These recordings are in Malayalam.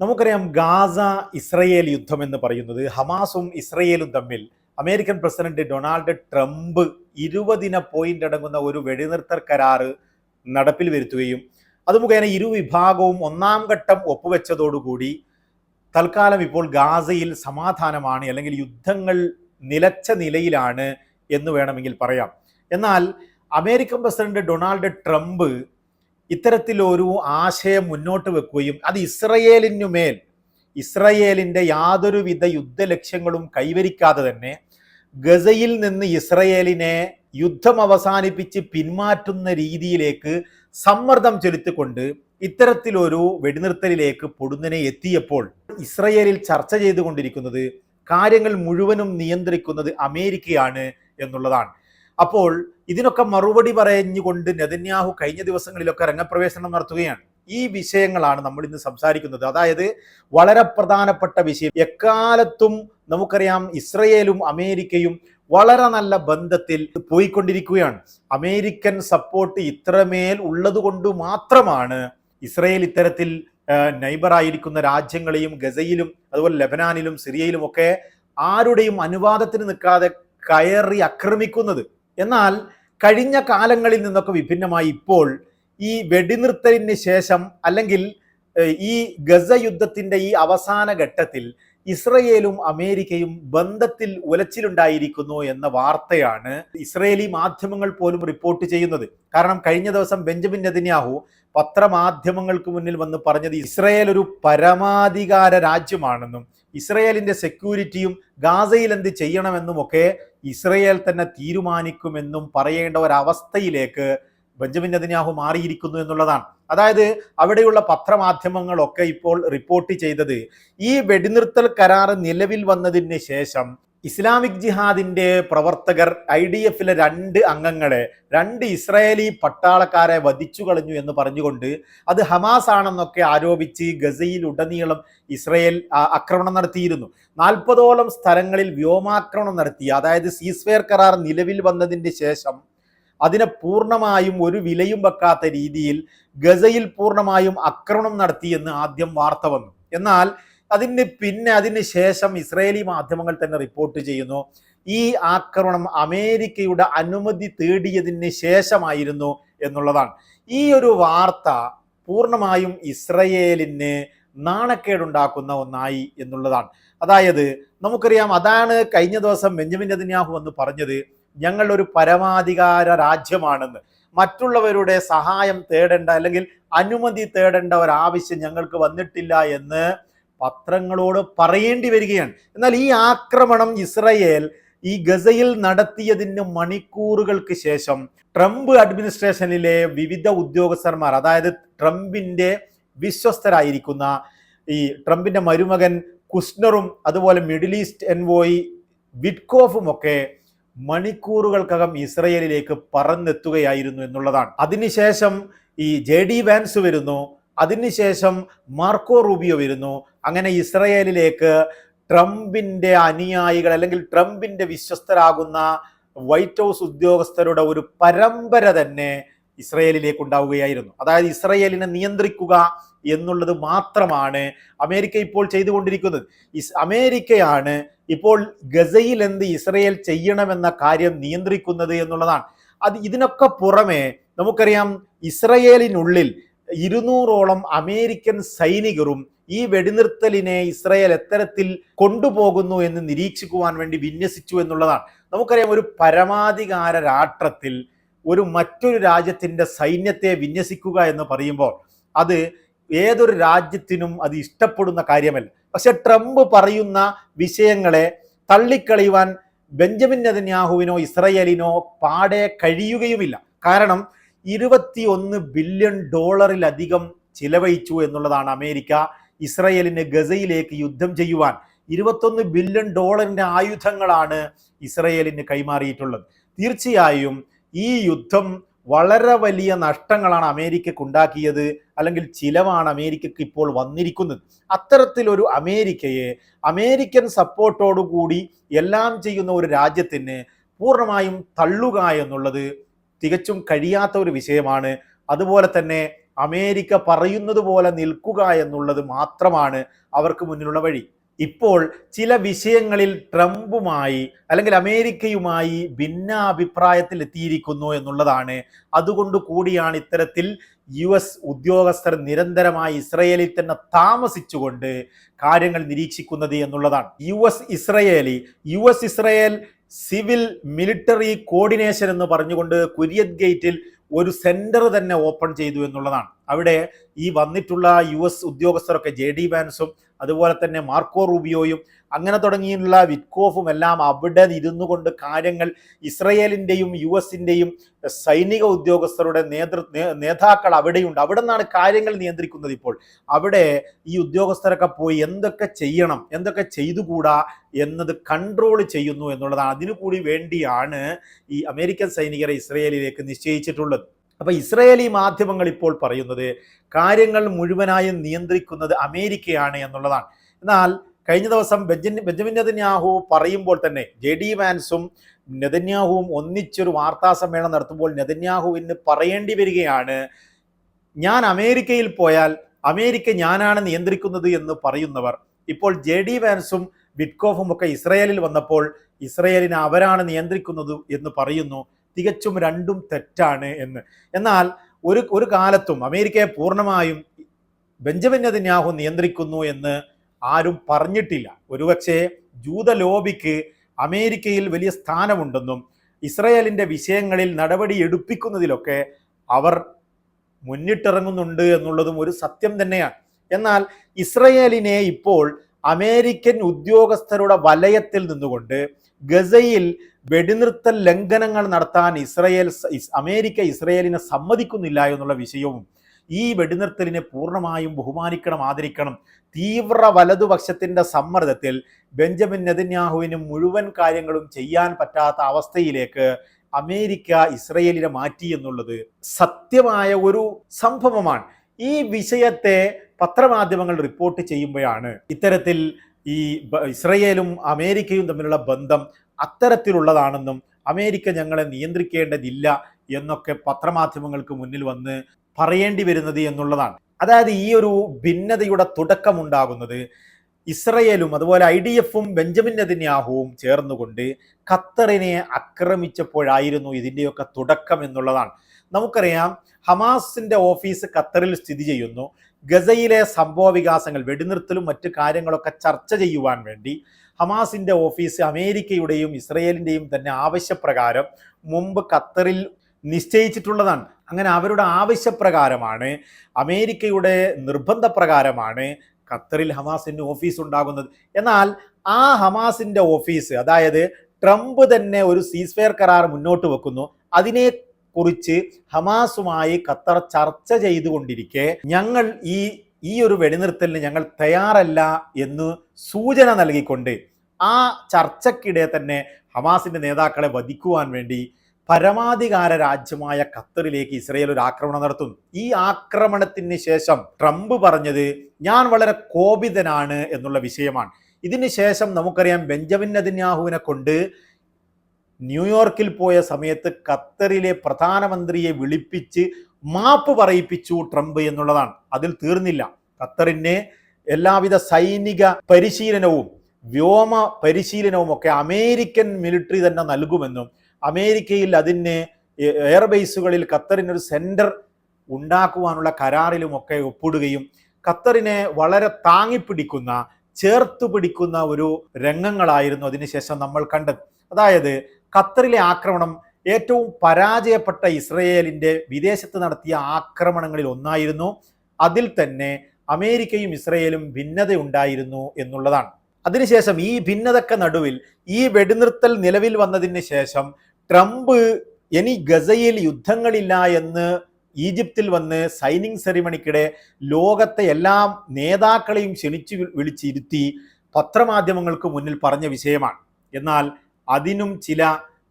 നമുക്കറിയാം ഗാസ ഇസ്രയേൽ യുദ്ധം എന്ന് പറയുന്നത് ഹമാസും ഇസ്രയേലും തമ്മിൽ അമേരിക്കൻ പ്രസിഡന്റ് ഡൊണാൾഡ് ട്രംപ് ഇരുപതിന പോയിന്റ് അടങ്ങുന്ന ഒരു വെടിനിർത്തൽ കരാറ് നടപ്പിൽ വരുത്തുകയും അത് മുഖേന ഇരുവിഭാഗവും ഒന്നാം ഘട്ടം ഒപ്പുവെച്ചതോടുകൂടി തൽക്കാലം ഇപ്പോൾ ഗാസയിൽ സമാധാനമാണ് അല്ലെങ്കിൽ യുദ്ധങ്ങൾ നിലച്ച നിലയിലാണ് എന്ന് വേണമെങ്കിൽ പറയാം. എന്നാൽ അമേരിക്കൻ പ്രസിഡന്റ് ഡൊണാൾഡ് ട്രംപ് ഇത്തരത്തിലൊരു ആശയം മുന്നോട്ട് വെക്കുകയും അത് ഇസ്രയേലിനുമേൽ ഇസ്രയേലിന്റെ യാതൊരുവിധ യുദ്ധ ലക്ഷ്യങ്ങളും കൈവരിക്കാതെ തന്നെ ഗസയിൽ നിന്ന് ഇസ്രയേലിനെ യുദ്ധം അവസാനിപ്പിച്ച് പിന്മാറ്റുന്ന രീതിയിലേക്ക് സമ്മർദ്ദം ചെലുത്തിക്കൊണ്ട് ഇത്തരത്തിലൊരു വെടിനിർത്തലിലേക്ക് പൊടുന്നനെ എത്തിയപ്പോൾ ഇസ്രയേലിൽ ചർച്ച ചെയ്തുകൊണ്ടിരിക്കുന്നത് കാര്യങ്ങൾ മുഴുവനും നിയന്ത്രിക്കുന്നത് അമേരിക്കയാണ് എന്നുള്ളതാണ്. അപ്പോൾ ഇതിനൊക്കെ മറുപടി പറഞ്ഞുകൊണ്ട് നെതന്യാഹു കഴിഞ്ഞ ദിവസങ്ങളിലൊക്കെ രംഗപ്രവേശനം നടത്തുകയാണ്. ഈ വിഷയങ്ങളാണ് നമ്മൾ ഇന്ന് സംസാരിക്കുന്നത്. അതായത് വളരെ പ്രധാനപ്പെട്ട വിഷയം. എക്കാലത്തും നമുക്കറിയാം ഇസ്രയേലും അമേരിക്കയും വളരെ നല്ല ബന്ധത്തിൽ പോയിക്കൊണ്ടിരിക്കുകയാണ്. അമേരിക്കൻ സപ്പോർട്ട് ഇത്രമേൽ ഉള്ളതുകൊണ്ട് മാത്രമാണ് ഇസ്രയേൽ ഇത്തരത്തിൽ നൈബറായിരിക്കുന്ന രാജ്യങ്ങളെയും ഗസയിലും അതുപോലെ ലെബനാനിലും സിറിയയിലും ഒക്കെ ആരുടെയും അനുവാദത്തിന് നിൽക്കാതെ കയറി ആക്രമിക്കുന്നത്. എന്നാൽ കഴിഞ്ഞ കാലങ്ങളിൽ നിന്നൊക്കെ വിഭിന്നമായി ഇപ്പോൾ ഈ വെടിനിർത്തലിന് ശേഷം അല്ലെങ്കിൽ ഈ ഗസ യുദ്ധത്തിന്റെ ഈ അവസാന ഘട്ടത്തിൽ ഇസ്രയേലും അമേരിക്കയും ബന്ധത്തിൽ ഉലച്ചിലുണ്ടായിരിക്കുന്നു എന്ന വാർത്തയാണ് ഇസ്രയേലി മാധ്യമങ്ങൾ പോലും റിപ്പോർട്ട് ചെയ്യുന്നത്. കാരണം കഴിഞ്ഞ ദിവസം ബെഞ്ചമിൻ നെതന്യാഹു പത്രമാധ്യമങ്ങൾക്ക് മുന്നിൽ വന്ന് പറഞ്ഞത് ഇസ്രയേൽ ഒരു പരമാധികാര രാജ്യമാണെന്നും ഇസ്രയേലിന്റെ സെക്യൂരിറ്റിയും ഗാസയിൽ എന്ത് ചെയ്യണമെന്നുമൊക്കെ ഇസ്രയേൽ തന്നെ തീരുമാനിക്കുമെന്നും പറയേണ്ട ഒരവസ്ഥയിലേക്ക് ബെഞ്ചമിൻ നെതന്യാഹു മാറിയിരിക്കുന്നു എന്നുള്ളതാണ്. അതായത് അവിടെയുള്ള പത്രമാധ്യമങ്ങളൊക്കെ ഇപ്പോൾ റിപ്പോർട്ട് ചെയ്തത് ഈ വെടിനിർത്തൽ കരാർ നിലവിൽ വന്നതിന് ശേഷം ഇസ്ലാമിക് ജിഹാദിന്റെ പ്രവർത്തകർ ഐ ഡി എഫിലെ രണ്ട് അംഗങ്ങളെ രണ്ട് ഇസ്രായേലി പട്ടാളക്കാരെ വധിച്ചു കളഞ്ഞു എന്ന് പറഞ്ഞുകൊണ്ട് അത് ഹമാസ് ആണെന്നൊക്കെ ആരോപിച്ച് ഗസയിൽ ഉടനീളം ഇസ്രയേൽ ആക്രമണം നടത്തിയിരുന്നു. നാൽപ്പതോളം സ്ഥലങ്ങളിൽ വ്യോമാക്രമണം നടത്തി. അതായത് സീസ്ഫെയർ കരാർ നിലവിൽ വന്നതിന് ശേഷം അതിനെ പൂർണമായും ഒരു വിലയും വെക്കാത്ത രീതിയിൽ ഗസയിൽ പൂർണമായും ആക്രമണം നടത്തിയെന്ന് ആദ്യം വാർത്ത വന്നു. എന്നാൽ അതിന് പിന്നെ അതിന് ശേഷം ഇസ്രയേലി മാധ്യമങ്ങൾ തന്നെ റിപ്പോർട്ട് ചെയ്യുന്നു. ഈ ആക്രമണം അമേരിക്കയുടെ അനുമതി തേടിയതിന് ശേഷമായിരുന്നു എന്നുള്ളതാണ്. ഈ ഒരു വാർത്ത പൂർണമായും ഇസ്രയേലിന് നാണക്കേടുണ്ടാക്കുന്ന ഒന്നായി എന്നുള്ളതാണ്. അതായത് നമുക്കറിയാം അതാണ് കഴിഞ്ഞ ദിവസം ബെഞ്ചമിൻ നെതന്യാഹു എന്ന് പറഞ്ഞത് ഞങ്ങൾ ഒരു പരമാധികാര രാജ്യമാണെന്ന്. മറ്റുള്ളവരുടെ സഹായം തേടേണ്ട അല്ലെങ്കിൽ അനുമതി തേടേണ്ട ഒരാവശ്യം ഞങ്ങൾക്ക് വന്നിട്ടില്ല എന്ന് പത്രങ്ങളോട് പറയേണ്ടി വരികയാണ്. എന്നാൽ ഈ ആക്രമണം ഇസ്രയേൽ ഈ ഗസയിൽ നടത്തിയതിന് മണിക്കൂറുകൾക്ക് ശേഷം ട്രംപ് അഡ്മിനിസ്ട്രേഷനിലെ വിവിധ ഉദ്യോഗസ്ഥന്മാർ അതായത് ട്രംപിന്റെ വിശ്വസ്തരായിരിക്കുന്ന ഈ ട്രംപിന്റെ മരുമകൻ കുസ്നറും അതുപോലെ മിഡിൽ ഈസ്റ്റ് എൻവോയി വിറ്റ്കോഫും ഒക്കെ മണിക്കൂറുകൾക്കകം ഇസ്രയേലിലേക്ക് പറന്നെത്തുകയായിരുന്നു എന്നുള്ളതാണ്. അതിനുശേഷം ഈ ജെ ഡി വാൻസ് വരുന്നു. അതിനുശേഷം മാർക്കോ റൂബിയോ വരുന്നു. അങ്ങനെ ഇസ്രയേലിലേക്ക് ട്രംപിന്റെ അനുയായികൾ അല്ലെങ്കിൽ ട്രംപിന്റെ വിശ്വസ്തരാകുന്ന വൈറ്റ് ഹൗസ് ഉദ്യോഗസ്ഥരുടെ ഒരു പരമ്പര തന്നെ ഇസ്രയേലിലേക്ക് ഉണ്ടാവുകയായിരുന്നു. അതായത് ഇസ്രയേലിനെ നിയന്ത്രിക്കുക എന്നുള്ളത് മാത്രമാണ് അമേരിക്ക ഇപ്പോൾ ചെയ്തുകൊണ്ടിരിക്കുന്നത്. ഇസ് അമേരിക്കയാണ് ഇപ്പോൾ ഗസയിൽ എന്ത് ഇസ്രയേൽ ചെയ്യണമെന്ന കാര്യം നിയന്ത്രിക്കുന്നത് എന്നുള്ളതാണ്. അത് ഇതിനൊക്കെ പുറമെ നമുക്കറിയാം ഇസ്രയേലിനുള്ളിൽ ഇരുന്നൂറോളം അമേരിക്കൻ സൈനികരും ഈ വെടിനിർത്തലിനെ ഇസ്രയേൽ എത്തരത്തിൽ കൊണ്ടുപോകുന്നു എന്ന് നിരീക്ഷിക്കുവാൻ വേണ്ടി വിന്യസിച്ചു എന്നുള്ളതാണ്. നമുക്കറിയാം ഒരു പരമാധികാര രാഷ്ട്രത്തിൽ ഒരു മറ്റൊരു രാജ്യത്തിന്റെ സൈന്യത്തെ വിന്യസിക്കുക എന്ന് പറയുമ്പോൾ അത് ഏതൊരു രാജ്യത്തിനും അത് ഇഷ്ടപ്പെടുന്ന കാര്യമല്ല. പക്ഷെ ട്രംപ് പറയുന്ന വിഷയങ്ങളെ തള്ളിക്കളയുവാൻ ബെഞ്ചമിൻ നെതന്യാഹുവിനോ ഇസ്രയേലിനോ പാടെ കഴിയുകയുമില്ല. കാരണം ഇരുപത്തി ഒന്ന് ബില്യൺ ഡോളറിലധികം ചിലവഴിച്ചു എന്നുള്ളതാണ് അമേരിക്ക. ഇസ്രയേലിന് ഗസയിലേക്ക് യുദ്ധം ചെയ്യുവാൻ ഇരുപത്തൊന്ന് ബില്യൺ ഡോളറിന്റെ ആയുധങ്ങളാണ് ഇസ്രയേലിന് കൈമാറിയിട്ടുള്ളത്. തീർച്ചയായും ഈ യുദ്ധം വളരെ വലിയ നഷ്ടങ്ങളാണ് അമേരിക്കക്ക് ഉണ്ടാക്കിയത് അല്ലെങ്കിൽ ചിലവാണ് അമേരിക്കക്ക് ഇപ്പോൾ വന്നിരിക്കുന്നത്. അത്തരത്തിലൊരു അമേരിക്കയെ അമേരിക്കൻ സപ്പോർട്ടോടുകൂടി എല്ലാം ചെയ്യുന്ന ഒരു രാജ്യത്തിന് പൂർണമായും തള്ളുക എന്നുള്ളത് തികച്ചും കഴിയാത്ത ഒരു വിഷയമാണ്. അതുപോലെ തന്നെ അമേരിക്ക പറയുന്നത് പോലെ നിൽക്കുക എന്നുള്ളത് മാത്രമാണ് അവർക്ക് മുന്നിലുള്ള വഴി. ഇപ്പോൾ ചില വിഷയങ്ങളിൽ ട്രംപുമായി അല്ലെങ്കിൽ അമേരിക്കയുമായി ഭിന്നാഭിപ്രായത്തിൽ എത്തിയിരിക്കുന്നു എന്നുള്ളതാണ്. അതുകൊണ്ട് കൂടിയാണ് ഇത്തരത്തിൽ യു എസ് ഉദ്യോഗസ്ഥർ നിരന്തരമായി ഇസ്രയേലിൽ തന്നെ താമസിച്ചുകൊണ്ട് കാര്യങ്ങൾ നിരീക്ഷിക്കുന്നത് എന്നുള്ളതാണ്. U S Israeli U S Israel civil military coordination എന്ന് പറഞ്ഞുകൊണ്ട് കുര്യത് ഗേറ്റിൽ ഒരു സെന്റർ തന്നെ ഓപ്പൺ ചെയ്തു എന്നുള്ളതാണ്. അവിടെ ഈ വന്നിട്ടുള്ള യു എസ് ഉദ്യോഗസ്ഥരൊക്കെ ജെ ഡി വാൻസും അതുപോലെ തന്നെ മാർക്കോ റൂബിയോയും അങ്ങനെ തുടങ്ങിയുള്ള വിറ്റ്കോഫും എല്ലാം അവിടെ ഇരുന്നു കൊണ്ട് കാര്യങ്ങൾ ഇസ്രയേലിന്റെയും യു എസിന്റെയും സൈനിക ഉദ്യോഗസ്ഥരുടെ നേതൃ നേതാക്കൾ അവിടെയുണ്ട്. അവിടെ നിന്നാണ് കാര്യങ്ങൾ നിയന്ത്രിക്കുന്നത് ഇപ്പോൾ. അവിടെ ഈ ഉദ്യോഗസ്ഥരൊക്കെ പോയി എന്തൊക്കെ ചെയ്യണം എന്തൊക്കെ ചെയ്തുകൂടാ എന്നത് കൺട്രോൾ ചെയ്യുന്നു എന്നുള്ളതാണ്. അതിനു കൂടി വേണ്ടിയാണ് ഈ അമേരിക്കൻ സൈനികരെ ഇസ്രയേലിലേക്ക് നിശ്ചയിച്ചിട്ടുള്ളത്. അപ്പൊ ഇസ്രയേലി മാധ്യമങ്ങൾ ഇപ്പോൾ പറയുന്നത് കാര്യങ്ങൾ മുഴുവനായും നിയന്ത്രിക്കുന്നത് അമേരിക്കയാണ് എന്നുള്ളതാണ്. എന്നാൽ കഴിഞ്ഞ ദിവസം ബെഞ്ചിൻ ബെഞ്ചമിൻ നെതന്യാഹു പറയുമ്പോൾ തന്നെ ജെ ഡി വാൻസും നെതന്യാഹുവും ഒന്നിച്ചൊരു വാർത്താ സമ്മേളനം നടത്തുമ്പോൾ നെതന്യാഹുവിന് പറയേണ്ടി വരികയാണ് ഞാൻ അമേരിക്കയിൽ പോയാൽ അമേരിക്ക ഞാനാണ് നിയന്ത്രിക്കുന്നത് എന്ന് പറയുന്നവർ. ഇപ്പോൾ ജെ ഡി വാൻസും വിറ്റ്കോഫും ഒക്കെ ഇസ്രയേലിൽ വന്നപ്പോൾ ഇസ്രയേലിനെ അവരാണ് നിയന്ത്രിക്കുന്നത് എന്ന് പറയുന്നു. തികച്ചും രണ്ടും തെറ്റാണ് എന്ന്. എന്നാൽ ഒരു ഒരു കാലത്തും അമേരിക്കയെ പൂർണമായും ബെഞ്ചമിൻ നെതന്യാഹു നിയന്ത്രിക്കുന്നു എന്ന് ആരും പറഞ്ഞിട്ടില്ല. ഒരുപക്ഷെ ജൂത ലോബിക്ക് അമേരിക്കയിൽ വലിയ സ്ഥാനമുണ്ടെന്നും ഇസ്രയേലിന്റെ വിഷയങ്ങളിൽ നടപടി എടുപ്പിക്കുന്നതിലൊക്കെ അവർ മുന്നിട്ടിറങ്ങുന്നുണ്ട് എന്നുള്ളതും ഒരു സത്യം തന്നെയാണ്. എന്നാൽ ഇസ്രയേലിനെ ഇപ്പോൾ അമേരിക്കൻ ഉദ്യോഗസ്ഥരുടെ വലയത്തിൽ നിന്നുകൊണ്ട് ഗസയിൽ വെടിനിർത്തൽ ലംഘനങ്ങൾ നടത്താൻ ഇസ്രയേൽ അമേരിക്ക ഇസ്രയേലിനെ സമ്മതിക്കുന്നില്ല എന്നുള്ള വിഷയവും ഈ വെടിനിർത്തലിനെ പൂർണമായും ബഹുമാനിക്കണം ആദരിക്കണം. തീവ്ര വലതുപക്ഷത്തിന്റെ സമ്മർദ്ദത്തിൽ ബെഞ്ചമിൻ നെതന്യാഹുവിന് മുഴുവൻ കാര്യങ്ങളും ചെയ്യാൻ പറ്റാത്ത അവസ്ഥയിലേക്ക് അമേരിക്ക ഇസ്രയേലിനെ മാറ്റി എന്നുള്ളത് സത്യമായ ഒരു സംഭവമാണ്. ഈ വിഷയത്തെ പത്രമാധ്യമങ്ങൾ റിപ്പോർട്ട് ചെയ്യുമ്പോഴാണ് ഇത്തരത്തിൽ ഈ ഇസ്രയേലും അമേരിക്കയും തമ്മിലുള്ള ബന്ധം അത്തരത്തിലുള്ളതാണെന്നും അമേരിക്ക ഞങ്ങളെ നിയന്ത്രിക്കേണ്ടതില്ല എന്നൊക്കെ പത്രമാധ്യമങ്ങൾക്ക് മുന്നിൽ വന്ന് പറയേണ്ടി വരുന്നത് എന്നുള്ളതാണ്. അതായത് ഈ ഒരു ഭിന്നതയുടെ തുടക്കമുണ്ടാകുന്നത് ഇസ്രയേലും അതുപോലെ ഐ ഡി എഫും ബെഞ്ചമിൻ നെതന്യാഹുവും ചേർന്നുകൊണ്ട് ഖത്തറിനെ ആക്രമിച്ചപ്പോഴായിരുന്നു ഇതിന്റെയൊക്കെ തുടക്കം എന്നുള്ളതാണ്. നമുക്കറിയാം ഹമാസിന്റെ ഓഫീസ് ഖത്തറിൽ സ്ഥിതി ചെയ്യുന്നു. ഗസയിലെ സംഭവ വികാസങ്ങൾ വെടിനിർത്തലും മറ്റു കാര്യങ്ങളൊക്കെ ചർച്ച ചെയ്യുവാൻ വേണ്ടി ഹമാസിന്റെ ഓഫീസ് അമേരിക്കയുടെയും ഇസ്രയേലിന്റെയും തന്നെ ആവശ്യപ്രകാരം മുമ്പ് ഖത്തറിൽ നിശ്ചയിച്ചിട്ടുള്ളതാണ്. അങ്ങനെ അവരുടെ ആവശ്യപ്രകാരമാണ് അമേരിക്കയുടെ നിർബന്ധപ്രകാരമാണ് ഖത്തറിൽ ഹമാസിന് ഓഫീസ് ഉണ്ടാകുന്നത്. എന്നാൽ ആ ഹമാസിന്റെ ഓഫീസ് അതായത് ട്രംപ് തന്നെ ഒരു സീസ്ഫെയർ കരാർ മുന്നോട്ട് വെക്കുന്നു. അതിനെ കുറിച്ച് ഹമാസുമായി ഖത്തർ ചർച്ച ചെയ്തുകൊണ്ടിരിക്കെ ഞങ്ങൾ ഈ ഈ ഒരു വെടിനിർത്തലിന് ഞങ്ങൾ തയ്യാറല്ല എന്ന് സൂചന നൽകിക്കൊണ്ട് ആ ചർച്ചക്കിടെ തന്നെ ഹമാസിന്റെ നേതാക്കളെ വധിക്കുവാൻ വേണ്ടി പരമാധികാര രാജ്യമായ ഖത്തറിലേക്ക് ഇസ്രയേൽ ഒരു ആക്രമണം നടത്തുന്നു. ഈ ആക്രമണത്തിന് ശേഷം ട്രംപ് പറഞ്ഞത് ഞാൻ വളരെ കോപിതനാണ് എന്നുള്ള വിഷയമാണ്. ഇതിന് ശേഷം നമുക്കറിയാം ബെഞ്ചമിൻ നദിന്യാഹുവിനെ കൊണ്ട് ന്യൂയോർക്കിൽ പോയ സമയത്ത് ഖത്തറിലെ പ്രധാനമന്ത്രിയെ വിളിപ്പിച്ച് മാപ്പ് പറയിപ്പിച്ചു ട്രംപ് എന്നുള്ളതാണ്. അതിൽ തീർന്നില്ല. ഖത്തറിന് എല്ലാവിധ സൈനിക പരിശീലനവും വ്യോമ പരിശീലനവും ഒക്കെ അമേരിക്കൻ മിലിറ്ററി തന്നെ നൽകുമെന്നും അമേരിക്കയിൽ അതിന് എയർബേസുകളിൽ ഖത്തറിന് ഒരു സെന്റർ ഉണ്ടാക്കുവാനുള്ള കരാറിലുമൊക്കെ ഒപ്പിടുകയും ഖത്തറിനെ വളരെ താങ്ങിപ്പിടിക്കുന്ന ചേർത്ത് പിടിക്കുന്ന ഒരു രംഗങ്ങളായിരുന്നു അതിനുശേഷം നമ്മൾ കണ്ടത്. അതായത് ഖത്തറിലെ ആക്രമണം ഏറ്റവും പരാജയപ്പെട്ട ഇസ്രയേലിന്റെ വിദേശത്ത് നടത്തിയ ആക്രമണങ്ങളിൽ ഒന്നായിരുന്നു. അതിൽ തന്നെ അമേരിക്കയും ഇസ്രയേലും ഭിന്നതയുണ്ടായിരുന്നു എന്നുള്ളതാണ്. അതിനുശേഷം ഈ ഭിന്നതക്ക നടുവിൽ ഈ വെടിനിർത്തൽ നിലവിൽ വന്നതിന് ശേഷം ട്രംപ് ഇനി ഗസയിൽ യുദ്ധങ്ങളില്ല എന്ന് ഈജിപ്തിൽ വന്ന് സൈനിങ് സെറിമണിക്കിടെ ലോകത്തെ എല്ലാ നേതാക്കളെയും ക്ഷണിച്ചു വിളിച്ചിരുത്തി പത്രമാധ്യമങ്ങൾക്ക് മുന്നിൽ പറഞ്ഞ വിഷയമാണ്. എന്നാൽ അതിനും ചില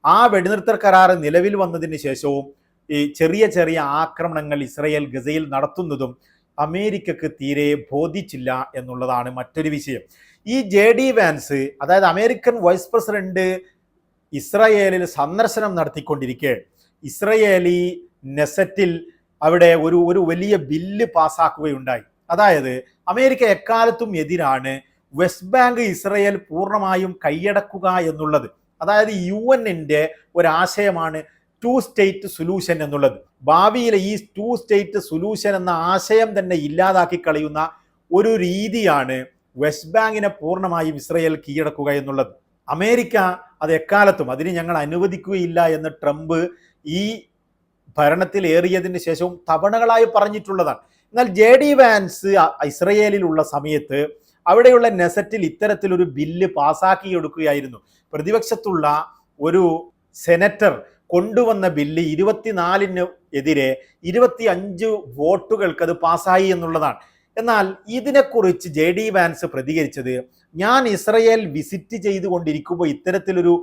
ആ വെടിനിർത്തൽ കരാർ നിലവിൽ വന്നതിന് ശേഷവും ഈ ചെറിയ ചെറിയ ആക്രമണങ്ങൾ ഇസ്രയേൽ ഗസയിൽ നടത്തുന്നതും അമേരിക്കക്ക് തീരെ ബോധിച്ചില്ല എന്നുള്ളതാണ് മറ്റൊരു വിഷയം. ഈ ജെ ഡി വാൻസ് അതായത് അമേരിക്കൻ വൈസ് പ്രസിഡന്റ് ഇസ്രയേലിൽ സന്ദർശനം നടത്തിക്കൊണ്ടിരിക്കെ ഇസ്രയേലി നെസറ്റിൽ അവിടെ ഒരു ഒരു വലിയ ബില്ല് പാസ്സാക്കുകയുണ്ടായി അതായത് അമേരിക്ക എക്കാലത്തും എതിരാണ് വെസ്റ്റ് ബാങ്ക് ഇസ്രയേൽ പൂർണമായും കൈയടക്കുക എന്നുള്ളത്. അതായത് യു എന്നിന്റെ ഒരാശയമാണ് ടു സ്റ്റേറ്റ് സൊല്യൂഷൻ എന്നുള്ളത്. ഭാവിയിലെ ഈ ടു സ്റ്റേറ്റ് സൊല്യൂഷൻ എന്ന ആശയം തന്നെ ഇല്ലാതാക്കി കളയുന്ന ഒരു രീതിയാണ് വെസ്റ്റ് ബാങ്കിനെ പൂർണമായും ഇസ്രയേൽ കീഴടക്കുക എന്നുള്ളത്. അമേരിക്ക അത് എക്കാലത്തും. അതിന് ഞങ്ങൾ അനുവദിക്കുകയില്ല എന്ന് ട്രംപ് ഈ ഭരണത്തിൽ ഏറിയതിന് ശേഷവും തവണകളായി പറഞ്ഞിട്ടുള്ളതാണ്. എന്നാൽ ജെ ഡി വാൻസ് ഇസ്രയേലിലുള്ള സമയത്ത് അവിടെയുള്ള നെസറ്റിൽ ഇത്തരത്തിലൊരു ബില്ല് പാസാക്കിയെടുക്കുകയായിരുന്നു. പ്രതിപക്ഷത്തുള്ള ഒരു സെനറ്റർ കൊണ്ടുവന്ന ബില്ല് ഇരുപത്തിനാലിന് എതിരെ ഇരുപത്തി അഞ്ച് വോട്ടുകൾക്ക് അത് പാസ്സായി എന്നുള്ളതാണ്. എന്നാൽ ഇതിനെക്കുറിച്ച് ജെ ഡി വാൻസ് പ്രതികരിച്ചത് ഞാൻ ഇസ്രയേൽ വിസിറ്റ് ചെയ്തുകൊണ്ടിരിക്കുമ്പോൾ ഇത്തരത്തിലൊരു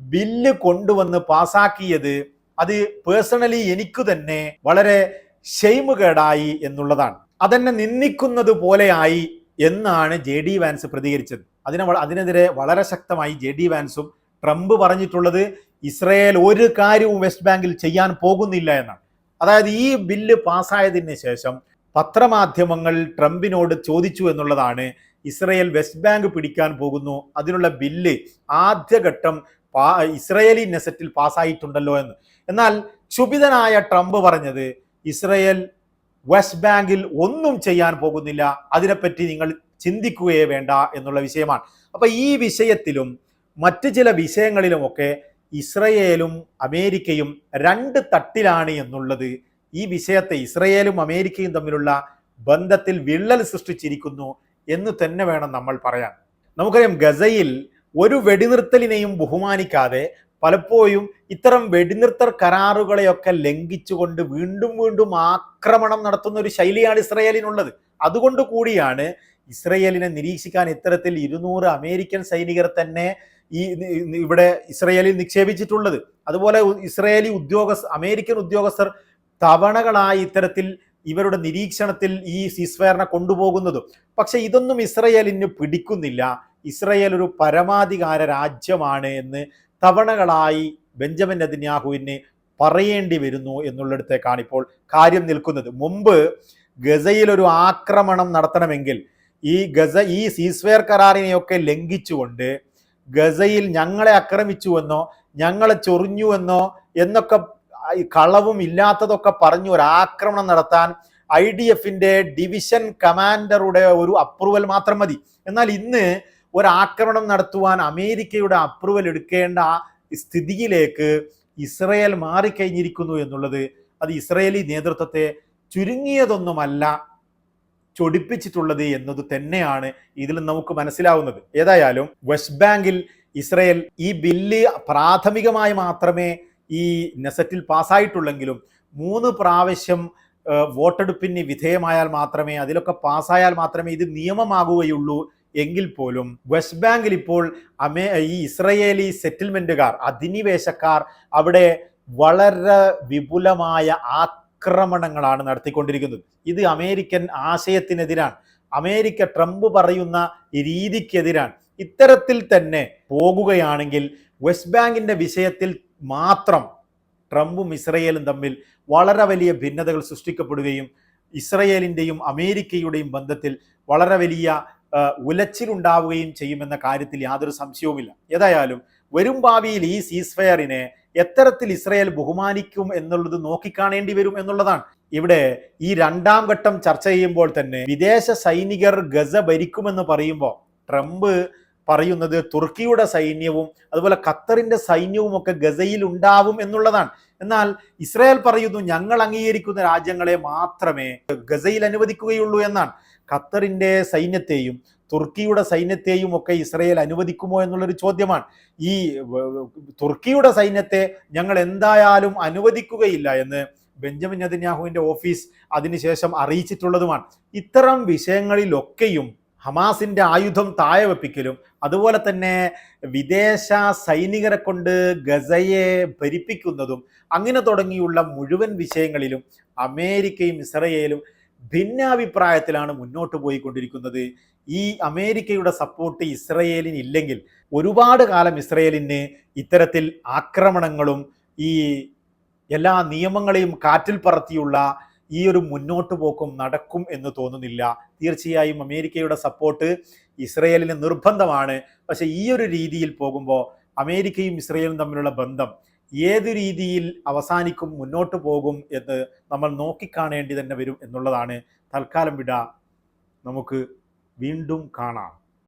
ബില്ല് കൊണ്ടുവന്ന് പാസാക്കിയത് അത് പേഴ്സണലി എനിക്ക് തന്നെ വളരെ ഷെയ്മുകേടായി എന്നുള്ളതാണ്. അതെന്നെ നിന്ദിക്കുന്നത് പോലെയായി എന്നാണ് ജെ ഡി വാൻസ് പ്രതികരിച്ചത്. അതിനെ അതിനെതിരെ വളരെ ശക്തമായി ജെ ഡി വാൻസും ട്രംപ് പറഞ്ഞിട്ടുള്ളത് ഇസ്രയേൽ ഒരു കാര്യവും വെസ്റ്റ് ബാങ്കിൽ ചെയ്യാൻ പോകുന്നില്ല എന്നാണ്. അതായത് ഈ ബില്ല് പാസ്സായതിന് ശേഷം പത്രമാധ്യമങ്ങൾ ട്രംപിനോട് ചോദിച്ചു എന്നുള്ളതാണ് ഇസ്രയേൽ വെസ്റ്റ് ബാങ്ക് പിടിക്കാൻ പോകുന്നു. അതിനുള്ള ബില്ല് ആദ്യഘട്ടം ഇസ്രയേലി നെസറ്റിൽ പാസ്സായിട്ടുണ്ടല്ലോ എന്ന്. എന്നാൽ ക്ഷുഭിതനായ ട്രംപ് പറഞ്ഞത് ഇസ്രയേൽ വെസ്റ്റ് ബാങ്കിൽ ഒന്നും ചെയ്യാൻ പോകുന്നില്ല. അതിനെപ്പറ്റി നിങ്ങൾ ചിന്തിക്കുകയേ വേണ്ട എന്നുള്ള വിഷയമാണ്. അപ്പൊ ഈ വിഷയത്തിലും മറ്റ് ചില വിഷയങ്ങളിലുമൊക്കെ ഇസ്രയേലും അമേരിക്കയും രണ്ട് തട്ടിലാണ് എന്നുള്ളത് ഈ വിഷയത്തെ ഇസ്രയേലും അമേരിക്കയും തമ്മിലുള്ള ബന്ധത്തിൽ വിള്ളൽ സൃഷ്ടിച്ചിരിക്കുന്നു. എന്ന് തന്നെ വേണം നമ്മൾ പറയാൻ. നമുക്കറിയാം ഗസയിൽ ഒരു വെടിനിർത്തലിനെയും ബഹുമാനിക്കാതെ പലപ്പോഴും ഇത്തരം വെടിനിർത്തൽ കരാറുകളെയൊക്കെ ലംഘിച്ചുകൊണ്ട് വീണ്ടും വീണ്ടും ആക്രമണം നടത്തുന്ന ഒരു ശൈലിയാണ് ഇസ്രയേലിനുള്ളത്. അതുകൊണ്ട് കൂടിയാണ് ഇസ്രയേലിനെ നിരീക്ഷിക്കാൻ ഇത്തരത്തിൽ ഇരുന്നൂറ് അമേരിക്കൻ സൈനികർ തന്നെ ഈ ഇവിടെ ഇസ്രയേലിൽ നിക്ഷേപിച്ചിട്ടുള്ളത്. അതുപോലെ ഇസ്രയേലി ഉദ്യോഗസ്ഥ അമേരിക്കൻ ഉദ്യോഗസ്ഥർ തവണകളായി ഇത്തരത്തിൽ ഇവരുടെ നിരീക്ഷണത്തിൽ ഈ സീസ്ഫയറിനെ കൊണ്ടുപോകുന്നതും. പക്ഷെ ഇതൊന്നും ഇസ്രയേലിന് പിടിക്കുന്നില്ല. ഇസ്രയേൽ ഒരു പരമാധികാര രാജ്യമാണ് എന്ന് തവണകളായി ബെഞ്ചമിൻ നെതിന്യാഹുവിന് പറയേണ്ടി വരുന്നു എന്നുള്ളിടത്തേക്കാണ് ഇപ്പോൾ കാര്യം നിൽക്കുന്നത്. മുമ്പ് ഗസയിൽ ഒരു ആക്രമണം നടത്തണമെങ്കിൽ ഈ ഗസ ഈ സീസ്വെയർ കരാറിനെയൊക്കെ ലംഘിച്ചുകൊണ്ട് ഗസയിൽ ഞങ്ങളെ ആക്രമിച്ചുവെന്നോ ഞങ്ങളെ ചൊറിഞ്ഞുവെന്നോ എന്നൊക്കെ ഈ കളവും ഇല്ലാത്തതൊക്കെ പറഞ്ഞു ഒരു ആക്രമണം നടത്താൻ ഐ ഡി എഫിന്റെ ഡിവിഷൻ കമാൻഡറുടെ ഒരു അപ്രൂവൽ മാത്രം മതി. എന്നാൽ ഇന്ന് ഒരു ആക്രമണം നടത്തുവാൻ അമേരിക്കയുടെ അപ്രൂവൽ എടുക്കേണ്ട സ്ഥിതിയിലേക്ക് ഇസ്രയേൽ മാറിക്കഴിഞ്ഞിരിക്കുന്നു എന്നുള്ളത് അത് ഇസ്രയേലി നേതൃത്വത്തെ ചുരുങ്ങിയതൊന്നുമല്ല ചൊടിപ്പിച്ചിട്ടുള്ളത് എന്നത് തന്നെയാണ് ഇതിൽ നമുക്ക് മനസ്സിലാവുന്നത്. ഏതായാലും വെസ്റ്റ് ബാങ്കിൽ ഇസ്രയേൽ ഈ ബില്ല് പ്രാഥമികമായി മാത്രമേ ഈ നെസറ്റിൽ പാസ്സായിട്ടുള്ളെങ്കിലും മൂന്ന് പ്രാവശ്യം വോട്ടെടുപ്പിന് വിധേയമായാൽ മാത്രമേ അതിലൊക്കെ പാസ്സായാൽ മാത്രമേ ഇത് നിയമമാകുകയുള്ളൂ എങ്കിൽ പോലും വെസ്റ്റ് ബാങ്കിൽ ഇപ്പോൾ അമേ ഈ ഇസ്രയേലി സെറ്റിൽമെന്റുകാർ അധിനിവേശക്കാർ അവിടെ വളരെ വിപുലമായ ആക്രമണങ്ങളാണ് നടത്തിക്കൊണ്ടിരിക്കുന്നത്. ഇത് അമേരിക്കൻ ആശയത്തിനെതിരാണ്. അമേരിക്ക ട്രംപ് പറയുന്ന രീതിക്കെതിരാണ്. ഇത്തരത്തിൽ തന്നെ പോകുകയാണെങ്കിൽ വെസ്റ്റ് ബാങ്കിന്റെ വിഷയത്തിൽ മാത്രം ട്രംപും ഇസ്രയേലും തമ്മിൽ വളരെ വലിയ ഭിന്നതകൾ സൃഷ്ടിക്കപ്പെടുകയും ഇസ്രയേലിന്റെയും അമേരിക്കയുടെയും ബന്ധത്തിൽ വളരെ വലിയ ഉലച്ചിലുണ്ടാവുകയും ചെയ്യുമെന്ന കാര്യത്തിൽ യാതൊരു സംശയവുമില്ല. ഏതായാലും വരും ഭാവിയിൽ ഈ സീസ്ഫയറിനെ എത്തരത്തിൽ ഇസ്രയേൽ ബഹുമാനിക്കും എന്നുള്ളത് നോക്കിക്കാണേണ്ടി വരും എന്നുള്ളതാണ്. ഇവിടെ ഈ രണ്ടാം ഘട്ടം ചർച്ച ചെയ്യുമ്പോൾ തന്നെ വിദേശ സൈനികർ ഗസ ഭരിക്കുമെന്ന് പറയുമ്പോൾ ട്രംപ് പറയുന്നത് തുർക്കിയുടെ സൈന്യവും അതുപോലെ ഖത്തറിന്റെ സൈന്യവും ഒക്കെ ഗസയിൽ ഉണ്ടാവും എന്നുള്ളതാണ്. എന്നാൽ ഇസ്രായേൽ പറയുന്നു ഞങ്ങൾ അംഗീകരിക്കുന്ന രാജ്യങ്ങളെ മാത്രമേ ഗസയിൽ അനുവദിക്കുകയുള്ളൂ എന്നാണ്. ഖത്തറിന്റെ സൈന്യത്തെയും തുർക്കിയുടെ സൈന്യത്തെയും ഒക്കെ ഇസ്രയേൽ അനുവദിക്കുമോ എന്നുള്ളൊരു ചോദ്യമാണ്. ഈ തുർക്കിയുടെ സൈന്യത്തെ ഞങ്ങൾ എന്തായാലും അനുവദിക്കുകയില്ല എന്ന് ബെഞ്ചമിൻ നെതന്യാഹുവിന്റെ ഓഫീസ് അതിനുശേഷം അറിയിച്ചിട്ടുള്ളതുമാണ്. ഇത്തരം വിഷയങ്ങളിലൊക്കെയും ഹമാസിന്റെ ആയുധം താഴെ വെപ്പിക്കലും അതുപോലെ തന്നെ വിദേശ സൈനികരെ കൊണ്ട് ഗസയെ ഭരിപ്പിക്കുന്നതും അങ്ങനെ തുടങ്ങിയുള്ള മുഴുവൻ വിഷയങ്ങളിലും അമേരിക്കയും ഇസ്രയേലും ഭിന്നാഭിപ്രായത്തിലാണ് മുന്നോട്ട് പോയിക്കൊണ്ടിരിക്കുന്നത്. ഈ അമേരിക്കയുടെ സപ്പോർട്ട് ഇസ്രയേലിന് ഇല്ലെങ്കിൽ ഒരുപാട് കാലം ഇസ്രയേലിന് ഇത്തരത്തിൽ ആക്രമണങ്ങളും ഈ എല്ലാ നിയമങ്ങളെയും കാറ്റിൽ പറത്തിയുള്ള ഈ ഒരു മുന്നോട്ട് പോക്കും നടക്കും എന്ന് തോന്നുന്നില്ല. തീർച്ചയായും അമേരിക്കയുടെ സപ്പോർട്ട് ഇസ്രയേലിന് നിർബന്ധമാണ്. പക്ഷേ ഈ ഒരു രീതിയിൽ പോകുമ്പോൾ അമേരിക്കയും ഇസ്രയേലും തമ്മിലുള്ള ബന്ധം ഏത് രീതിയിൽ അവസാനിക്കും മുന്നോട്ട് പോകും എന്ന് നമ്മൾ നോക്കിക്കാണേണ്ടി തന്നെ വരും എന്നുള്ളതാണ്. തൽക്കാലം വിട. നമുക്ക് വീണ്ടും കാണാം.